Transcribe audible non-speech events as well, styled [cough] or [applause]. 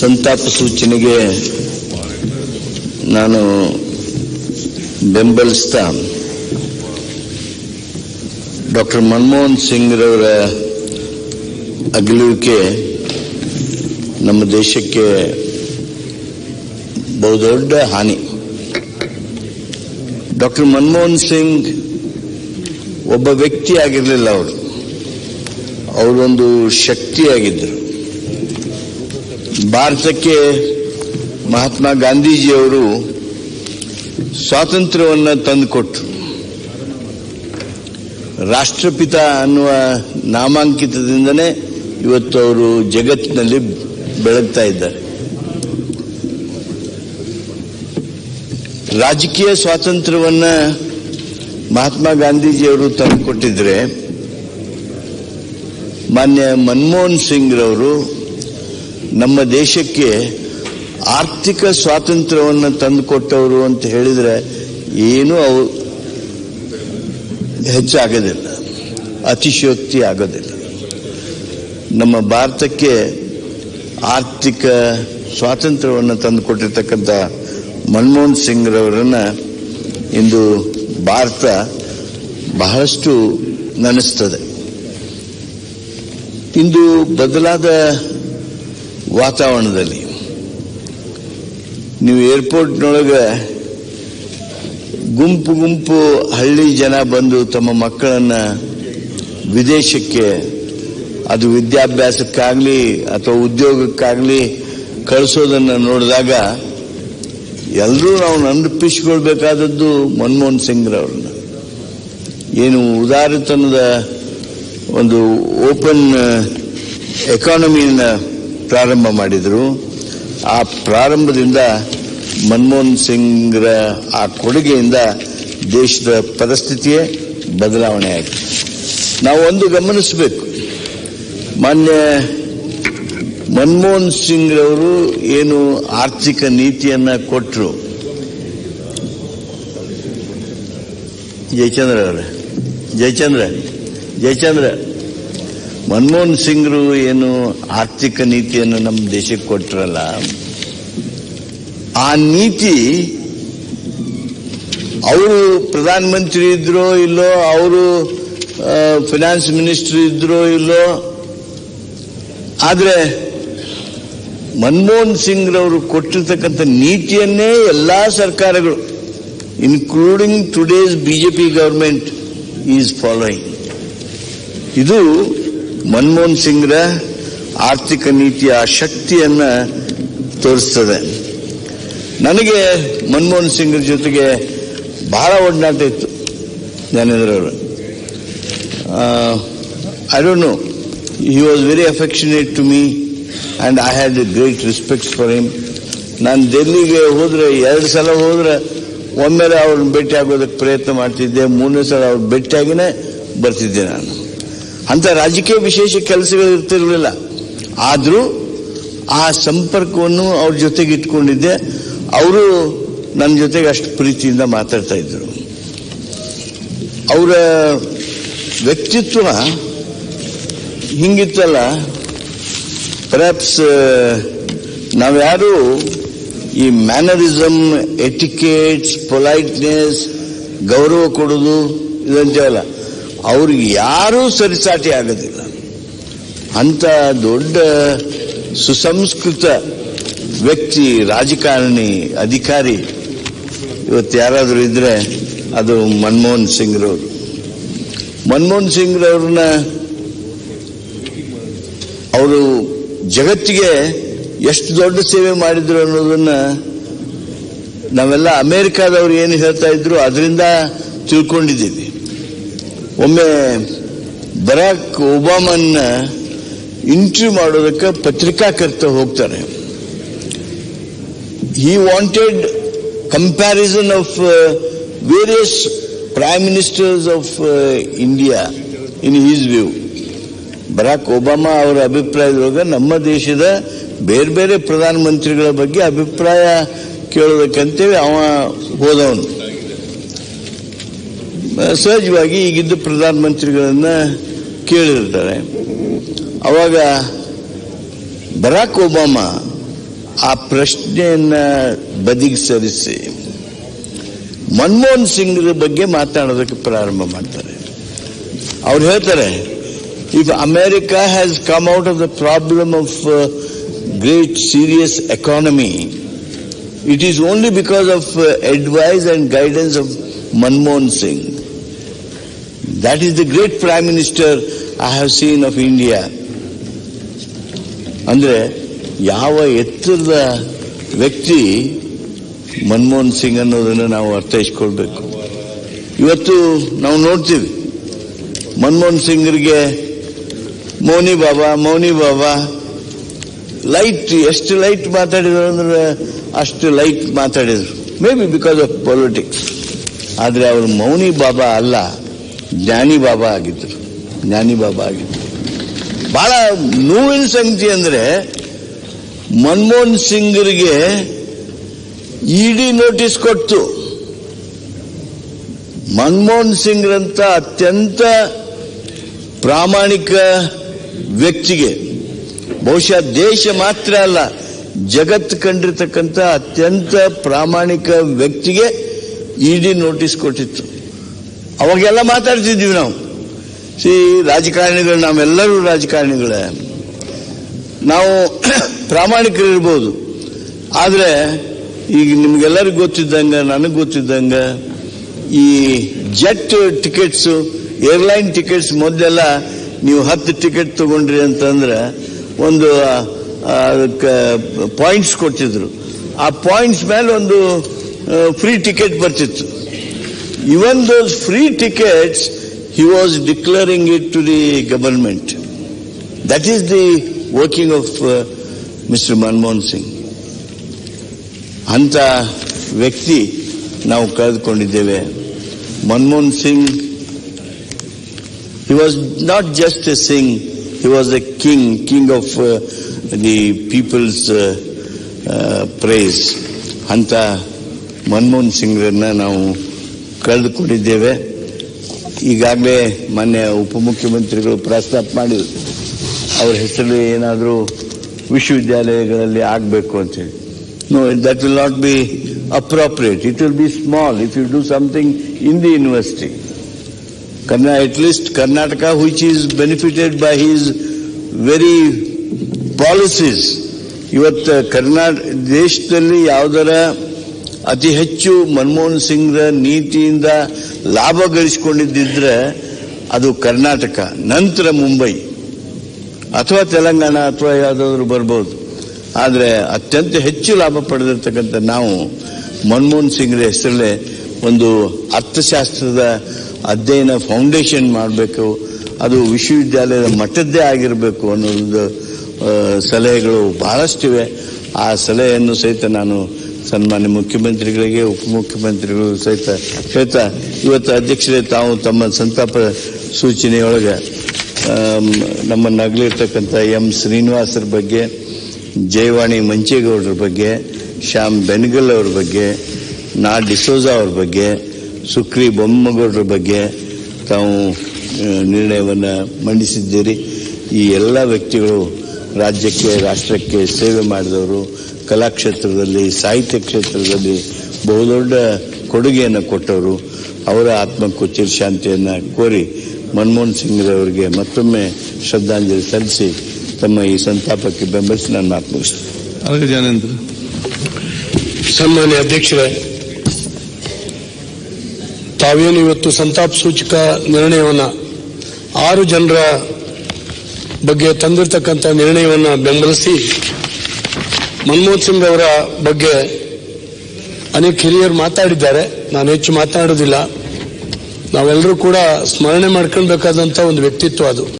ಸಂತಾಪ ಸೂಚನೆಗೆ ನಾನು ಬೆಂಬಲಿಸ್ತಾ ಡಾಕ್ಟರ್ ಮನಮೋಹನ್ ಸಿಂಗ್ರವರ ಅಗಲುವಿಕೆ ನಮ್ಮ ದೇಶಕ್ಕೆ ಬಹುದೊಡ್ಡ ಹಾನಿ. ಡಾಕ್ಟರ್ ಮನಮೋಹನ್ ಸಿಂಗ್ ಒಬ್ಬ ವ್ಯಕ್ತಿ ಆಗಿರಲಿಲ್ಲ ಅವರು. ಅವರೊಂದು ಶಕ್ತಿಯಾಗಿದ್ದರು. ಭಾರತಕ್ಕೆ ಮಹಾತ್ಮ ಗಾಂಧೀಜಿಯವರು ಸ್ವಾತಂತ್ರ್ಯವನ್ನು ತಂದುಕೊಟ್ರು. ರಾಷ್ಟ್ರಪಿತ ಅನ್ನುವ ನಾಮಾಂಕಿತದಿಂದನೇ ಇವತ್ತು ಅವರು ಜಗತ್ತಿನಲ್ಲಿ ಬೆಳಗ್ತಾ ಇದ್ದಾರೆ. ರಾಜಕೀಯ ಸ್ವಾತಂತ್ರ್ಯವನ್ನ ಮಹಾತ್ಮ ಗಾಂಧೀಜಿಯವರು ತಂದುಕೊಟ್ಟಿದ್ರೆ ಮಾನ್ಯ ಮನಮೋಹನ್ ಸಿಂಗ್ರವರು ನಮ್ಮ ದೇಶಕ್ಕೆ ಆರ್ಥಿಕ ಸ್ವಾತಂತ್ರ್ಯವನ್ನು ತಂದುಕೊಟ್ಟವರು ಅಂತ ಹೇಳಿದರೆ ಏನೂ ಅವು ಹೆಚ್ಚಾಗೋದಿಲ್ಲ, ಅತಿಶಯೋಕ್ತಿ ಆಗೋದಿಲ್ಲ. ನಮ್ಮ ಭಾರತಕ್ಕೆ ಆರ್ಥಿಕ ಸ್ವಾತಂತ್ರ್ಯವನ್ನು ತಂದುಕೊಟ್ಟಿರ್ತಕ್ಕಂಥ ಮನಮೋಹನ್ ಸಿಂಗ್ರವರನ್ನು ಇಂದು ಭಾರತ ಬಹಳಷ್ಟು ನೆನೆಸ್ತದೆ. ಇಂದು ಬದಲಾದ ವಾತಾವರಣದಲ್ಲಿ. ನೀವು ಏರ್ಪೋರ್ಟ್ನೊಳಗೆ ಗುಂಪು ಗುಂಪು ಹಳ್ಳಿ ಜನ ಬಂದು ತಮ್ಮ ಮಕ್ಕಳನ್ನು ವಿದೇಶಕ್ಕೆ, ಅದು ವಿದ್ಯಾಭ್ಯಾಸಕ್ಕಾಗಲಿ ಅಥವಾ ಉದ್ಯೋಗಕ್ಕಾಗಲಿ ಕಳಿಸೋದನ್ನು ನೋಡಿದಾಗ ಎಲ್ಲರೂ ನಾವು ನೆನಪಿಸ್ಕೊಳ್ಬೇಕಾದದ್ದು ಮನಮೋಹನ್ ಸಿಂಗ್ರವ್ರನ್ನ. ಏನು ಉದಾರತನದ ಒಂದು ಓಪನ್ ಎಕಾನಮಿನ ಪ್ರಾರಂಭ ಮಾಡಿದರು. ಆ ಪ್ರಾರಂಭದಿಂದ ಮನಮೋಹನ್ ಸಿಂಗ್ರ ಆ ಕೊಡುಗೆಯಿಂದ ದೇಶದ ಪರಿಸ್ಥಿತಿಯೇ ಬದಲಾವಣೆ ಆಯಿತು. ನಾವು ಒಂದು ಗಮನಿಸಬೇಕು. ಮಾನ್ಯ ಮನಮೋಹನ್ ಸಿಂಗ್ ಅವರು ಏನು ಆರ್ಥಿಕ ನೀತಿಯನ್ನ ಕೊಟ್ಟರು ಜಯಚಂದ್ರ ಅವರೇ. ಜಯಚಂದ್ರ. ಜಯಚಂದ್ರ. ಮನಮೋಹನ್ ಸಿಂಗ್ರು ಏನು ಆರ್ಥಿಕ ನೀತಿಯನ್ನು ನಮ್ಮ ದೇಶಕ್ಕೆ ಕೊಟ್ಟರಲ್ಲ ಆ ನೀತಿ ಅವರು ಪ್ರಧಾನಮಂತ್ರಿ ಇದ್ರೋ ಇಲ್ಲೋ, ಅವರು ಫಿನಾನ್ಸ್ ಮಿನಿಸ್ಟರ್ ಇದ್ರೋ ಇಲ್ಲೋ, ಆದರೆ ಮನಮೋಹನ್ ಸಿಂಗ್ ರವರು ಕೊಟ್ಟಿರ್ತಕ್ಕಂಥ ನೀತಿಯನ್ನೇ ಎಲ್ಲ ಸರ್ಕಾರಗಳು including today's BJP government is following ಇದು ಮನಮೋಹನ್ ಸಿಂಗ್ರ ಆರ್ಥಿಕ ನೀತಿಯ ಶಕ್ತಿಯನ್ನ ತೋರಿಸ್ತದೆ. ನನಗೆ ಮನಮೋಹನ್ ಸಿಂಗ್ ಜೊತೆಗೆ ಬಹಳ ಒಡನಾಟ ಇತ್ತು ಜ್ಞಾನೇಂದ್ರ ಅವರು. I don't know he was very affectionate to me and I had great respect for him ನಾನು ಡೆಲ್ಲಿಗೆ ಹೋದ್ರೆ, ಎರಡು ಸಲ ಹೋದ್ರೆ ಒಮ್ಮೆಲೆ ಅವ್ರನ್ನ ಭೇಟಿ ಆಗೋದಕ್ಕೆ ಪ್ರಯತ್ನ ಮಾಡ್ತಿದ್ದೆ, ಮೂರನೇ ಸಲ ಅವ್ರ ಭೇಟಿಯಾಗಿನೇ ಬರ್ತಿದ್ದೆ ನಾನು. ಅಂತ ರಾಜಕೀಯ ವಿಶೇಷ ಕೆಲಸಗಳು ಇರ್ತಿರ್ಲಿಲ್ಲ. ಆದರೂ ಆ ಸಂಪರ್ಕವನ್ನು ಅವ್ರ ಜೊತೆಗೆ ಇಟ್ಕೊಂಡಿದ್ದೆ. ಅವರು ನನ್ನ ಜೊತೆಗೆ ಅಷ್ಟು ಪ್ರೀತಿಯಿಂದ ಮಾತಾಡ್ತಾ ಇದ್ರು. ಅವರ ವ್ಯಕ್ತಿತ್ವ ಹಿಂಗಿತ್ತಲ್ಲ. ಪರ್ಯಾಪ್ಸ್ ನಾವ್ಯಾರು ಈ ಮ್ಯಾನರಿಸಮ್ ಎಟಿಕೇಟ್ಸ್ ಪೊಲೈಟ್ನೆಸ್ ಗೌರವ ಕೊಡೋದು ಇದಂತೇವಲ್ಲ. ಅವ್ರಿಗೆ ಯಾರೂ ಸರಿಸಾಟಿ ಆಗೋದಿಲ್ಲ. ಅಂತ ದೊಡ್ಡ ಸುಸಂಸ್ಕೃತ ವ್ಯಕ್ತಿ, ರಾಜಕಾರಣಿ, ಅಧಿಕಾರಿ, ಇವತ್ತು ಯಾರಾದರೂ ಇದ್ರೆ ಅದು ಮನಮೋಹನ್ ಸಿಂಗ್ರವರು. ಮನಮೋಹನ್ ಸಿಂಗ್ರವ್ರನ್ನ ಅವರು ಜಗತ್ತಿಗೆ ಎಷ್ಟು ದೊಡ್ಡ ಸೇವೆ ಮಾಡಿದ್ರು ಅನ್ನೋದನ್ನ ನಾವೆಲ್ಲ ಅಮೇರಿಕಾದವ್ರು ಏನು ಹೇಳ್ತಾ ಇದ್ರು, ಅದರಿಂದ ತಿಳ್ಕೊಂಡಿದ್ದೀವಿ. ಒಮ್ಮೆ ಬರಾಕ್ ಒಬಾಮನ್ನ ಇಂಟರ್ವ್ಯೂ ಮಾಡೋದಕ್ಕೆ ಪತ್ರಿಕಾಕರ್ತ ಹೋಗ್ತಾರೆ he wanted comparison of various prime ministers of India in India view. Barack Obama ಅವರ ಅಭಿಪ್ರಾಯದೊಳಗೆ ನಮ್ಮ ದೇಶದ ಬೇರೆ ಬೇರೆ ಪ್ರಧಾನಮಂತ್ರಿಗಳ ಬಗ್ಗೆ ಅಭಿಪ್ರಾಯ ಕೇಳೋದಕ್ಕಂತೇಳಿ ಅವ ಹೋದವನು ಸಹಜವಾಗಿ ಈಗಿದ್ದ ಪ್ರಧಾನಮಂತ್ರಿಗಳನ್ನ ಕೇಳಿರ್ತಾರೆ. ಅವಾಗ ಬರಾಕ್ ಒಬಾಮಾ ಆ ಪ್ರಶ್ನೆಯನ್ನ ಬದಿಗೆ ಸರಿಸಿ ಮನಮೋಹನ್ ಸಿಂಗ್ ಬಗ್ಗೆ ಮಾತಾಡೋದಕ್ಕೆ ಪ್ರಾರಂಭ ಮಾಡ್ತಾರೆ. ಅವ್ರು ಹೇಳ್ತಾರೆ if America has come out of the problem of great serious economy it is only because of advice and guidance of Manmohan Singh that is the great prime minister I have seen of India ಅಂದರೆ ಯಾವ ಎತ್ತರದ ವ್ಯಕ್ತಿ ಮನಮೋಹನ್ ಸಿಂಗ್ ಅನ್ನೋದನ್ನು ನಾವು ಅರ್ಥೈಸ್ಕೊಳ್ಬೇಕು. ಇವತ್ತು ನಾವು ನೋಡ್ತೀವಿ, ಮನಮೋಹನ್ ಸಿಂಗ್ರಿಗೆ, ಮೌನಿ ಬಾಬಾ ಮೌನಿ ಬಾಬಾ, ಲೈಟ್, ಎಷ್ಟು ಲೈಟ್ ಮಾತಾಡಿದ್ರು ಅಂದ್ರೆ ಅಷ್ಟು ಲೈಟ್ ಮಾತಾಡಿದ್ರು. May be because of politics ಆದರೆ ಅವರು ಮೌನಿ ಬಾಬಾ ಅಲ್ಲ. ಜ್ಞಾನಿ ಬಾಬಾ ಆಗಿದ್ರು. ಜ್ಞಾನಿ ಬಾಬಾ ಆಗಿದ್ರು. ಬಹಳ ನೋವಿನ ಸಂಗತಿ ಅಂದ್ರೆ ಮನಮೋಹನ್ ಸಿಂಗ್ರಿಗೆ ಇಡಿ ನೋಟಿಸ್ ಕೊಟ್ಟು ಮನಮೋಹನ್ ಸಿಂಗ್ರಂಥ ಅತ್ಯಂತ ಪ್ರಾಮಾಣಿಕ ವ್ಯಕ್ತಿಗೆ, ಬಹುಶಃ ದೇಶ ಮಾತ್ರ ಅಲ್ಲ ಜಗತ್ತು ಕಂಡಿರ್ತಕ್ಕಂಥ ಅತ್ಯಂತ ಪ್ರಾಮಾಣಿಕ ವ್ಯಕ್ತಿಗೆ ಇಡಿ ನೋಟಿಸ್ ಕೊಟ್ಟಿತ್ತು. ಅವಾಗೆಲ್ಲ ಮಾತಾಡ್ತಿದ್ವಿ ನಾವು. ಸಿ ರಾಜಕಾರಣಿಗಳು, ನಾವೆಲ್ಲರೂ ರಾಜಕಾರಣಿಗಳೇ. ನಾವು [clears throat] ಪ್ರಾಮಾಣಿಕರಿರ್ಬೋದು. ಆದರೆ ಈಗ ನಿಮ್ಗೆಲ್ಲರಿಗೂ ಗೊತ್ತಿದ್ದಂಗೆ, ನನಗೆ ಗೊತ್ತಿದ್ದಂಗೆ, ಈ ಜೆಟ್ ಟಿಕೆಟ್ಸು, ಏರ್ಲೈನ್ ಟಿಕೆಟ್ಸ್ ಮೊದಲೆಲ್ಲ ನೀವು ಹತ್ತು ಟಿಕೆಟ್ ತಗೊಂಡ್ರಿ ಅಂತಂದ್ರೆ ಒಂದು ಅದಕ್ಕೆ ಪಾಯಿಂಟ್ಸ್ ಕೊಟ್ಟಿದ್ರು. ಆ ಪಾಯಿಂಟ್ಸ್ ಮೇಲೆ ಒಂದು ಫ್ರೀ ಟಿಕೆಟ್ ಬರ್ತಿತ್ತು. Even those free tickets he was declaring it to the government. That is the working of uh, Mr. Manmohan Singh. ಅಂತ ವ್ಯಕ್ತಿ ನಾವು ಕಳೆದುಕೊಂಡಿದ್ದೇವೆ Manmohan Singh he was not just a Singh he was a king king of the people's prize ಅಂತ ಮನಮೋಹನ್ ಸಿಂಗ್ರನ್ನ ನಾವು ಕಳೆದುಕೊಂಡಿದ್ದೇವೆ. ಈಗಾಗಲೇ ಮೊನ್ನೆ ಉಪಮುಖ್ಯಮಂತ್ರಿಗಳು ಪ್ರಸ್ತಾಪ ಮಾಡಿದ್ರು ಅವ್ರ ಹೆಸರು ಏನಾದರೂ ವಿಶ್ವವಿದ್ಯಾಲಯಗಳಲ್ಲಿ ಆಗಬೇಕು ಅಂತೇಳಿ no that will not be appropriate it will be small if you do something in the university ಕರ್ನಾ at least Karnataka which is benefited by his very policies. ಇವತ್ತು ಕರ್ನಾಟಕ ದೇಶದಲ್ಲಿ ಯಾವುದರ ಅತಿ ಹೆಚ್ಚು ಮನಮೋಹನ್ ಸಿಂಗ್ರ ನೀತಿಯಿಂದ ಲಾಭ ಗಳಿಸಿಕೊಂಡಿದ್ದಿದ್ರೆ ಅದು ಕರ್ನಾಟಕ, ನಂತರ ಮುಂಬೈ ಅಥವಾ ತೆಲಂಗಾಣ ಅಥವಾ ಯಾವುದಾದ್ರೂ ಬರ್ಬೋದು. ಆದರೆ ಅತ್ಯಂತ ಹೆಚ್ಚು ಲಾಭ ಪಡೆದಿರ್ತಕ್ಕಂಥ ನಾವು ಮನಮೋಹನ್ ಸಿಂಗ್ರ ಹೆಸರಲ್ಲೇ ಒಂದು ಅರ್ಥಶಾಸ್ತ್ರದ ಅಧ್ಯಯನ ಫೌಂಡೇಶನ್ ಮಾಡಬೇಕು. ಅದು ವಿಶ್ವವಿದ್ಯಾಲಯದ ಮಟ್ಟದ್ದೇ ಆಗಿರಬೇಕು ಅನ್ನೋ ಒಂದು ಸಲಹೆಗಳು ಬಹಳಷ್ಟಿವೆ. ಆ ಸಲಹೆಯನ್ನು ಸಹಿತ ನಾನು ಸನ್ಮಾನ್ಯ ಮುಖ್ಯಮಂತ್ರಿಗಳಿಗೆ, ಉಪಮುಖ್ಯಮಂತ್ರಿಗಳು ಸಹಿತ ಹೇಳ್ತಾ ಇವತ್ತು ಅಧ್ಯಕ್ಷರೇ ತಾವು ತಮ್ಮ ಸಂತಾಪ ಸೂಚನೆಯೊಳಗೆ ನಮ್ಮ ನಮ್ಮನ್ನು ಅಗಲಿರ್ತಕ್ಕಂಥ ಎಂ ಶ್ರೀನಿವಾಸರ ಬಗ್ಗೆ, ಜಯವಾಣಿ ಮಂಚೇಗೌಡರ ಬಗ್ಗೆ, ಶ್ಯಾಮ್ ಬೆನಗಲ್ ಅವ್ರ ಬಗ್ಗೆ, ನಾ ಡಿಸೋಜ ಅವ್ರ ಬಗ್ಗೆ, ಸುಕ್ರಿ ಬೊಮ್ಮಗೌಡರ ಬಗ್ಗೆ ತಾವು ನಿರ್ಣಯವನ್ನು ಮಂಡಿಸಿದ್ದೀರಿ. ಈ ಎಲ್ಲ ವ್ಯಕ್ತಿಗಳು ರಾಜ್ಯಕ್ಕೆ, ರಾಷ್ಟ್ರಕ್ಕೆ ಸೇವೆ ಮಾಡಿದವರು. ಕಲಾಕ್ಷೇತ್ರದಲ್ಲಿ ಸಾಹಿತ್ಯ ಕ್ಷೇತ್ರದಲ್ಲಿ ಬಹುದೊಡ್ಡ ಕೊಡುಗೆಯನ್ನು ಕೊಟ್ಟವರು ಅವರ ಆತ್ಮಕ್ಕೂ ಚಿರಶಾಂತಿಯನ್ನು ಕೋರಿ ಮನಮೋಹನ್ ಸಿಂಗ್ರವರಿಗೆ ಮತ್ತೊಮ್ಮೆ ಶ್ರದ್ಧಾಂಜಲಿ ಸಲ್ಲಿಸಿ ತಮ್ಮ ಈ ಸಂತಾಪಕ್ಕೆ ಬೆಂಬಲಿಸಿ ನನ್ನ ಮಾತು ಮುಗಿಸ್ತೇನೆ ಸನ್ಮಾನ್ಯ ಅಧ್ಯಕ್ಷರೇ ತಾವೇನು ಇವತ್ತು ಸಂತಾಪ ಸೂಚಕ ನಿರ್ಣಯವನ್ನ ಆರು ಜನರ ಬಗ್ಗೆ ತಂದಿರತಕ್ಕಂಥ ನಿರ್ಣಯವನ್ನ ಬೆಂಬಲಿಸಿ ಮನಮೋಹನ್ ಸಿಂಗ್ ಅವರ ಬಗ್ಗೆ ಅನೇಕ ಹಿರಿಯರು ಮಾತಾಡಿದ್ದಾರೆ. ನಾನು ಹೆಚ್ಚು ಮಾತಾಡೋದಿಲ್ಲ ನಾವೆಲ್ಲರೂ ಕೂಡ ಸ್ಮರಣೆ ಮಾಡ್ಕೊಳ್ಬೇಕಾದಂತ ಒಂದು ವ್ಯಕ್ತಿತ್ವ ಅದು.